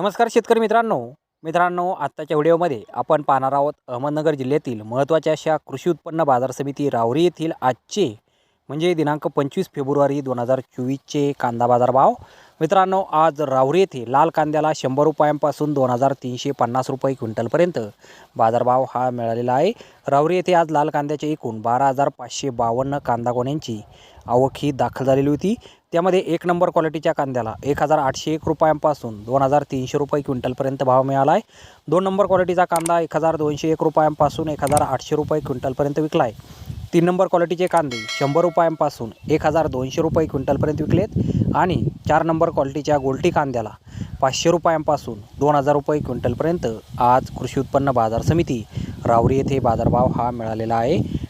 नमस्कार शेतकरी मित्रांनो. मित्रांनो आत्ताच्या व्हिडिओमध्ये आपण पाहणार आहोत अहमदनगर जिल्ह्यातील महत्त्वाच्या अशा कृषी उत्पन्न बाजार समिती रावरी येथील आजचे म्हणजे दिनांक पंचवीस फेब्रुवारी दोन हजार चोवीसचे कांदा बाजार भाव मित्रांनो आज रावरी येथे लाल कांद्याला शंभर रुपयांपासून दोन हजार तीनशे पन्नास रुपये क्विंटलपर्यंत बाजारभाव हा मिळालेला आहे. रावरी येथे आज लाल कांद्याचे एकूण बारा हजार पाचशे बावन्न कांदा गोण्यांची आवक ही दाखल झालेली होती. त्यामध्ये एक नंबर क्वालिटीच्या कांद्याला एक हजार आठशे एक रुपयांपासून दोन हजार तीनशे रुपये क्विंटलपर्यंत भाव मिळाला आहे दोन नंबर क्वालिटीचा कांदा एक हजार दोनशे एक रुपयांपासून एक हजार आठशे रुपये क्विंटलपर्यंत विकला आहे तीन नंबर क्वालिटीचे कांदे शंभर रुपयांपासून एक हजार दोनशे रुपये क्विंटलपर्यंत विकलेत आणि चार नंबर क्वालिटीच्या गोल्टी कांद्याला पाचशे रुपयांपासून दोन हजार रुपये क्विंटलपर्यंत आज कृषी उत्पन्न बाजार समिती रावरी येथे बाजारभाव हा मिळालेला आहे.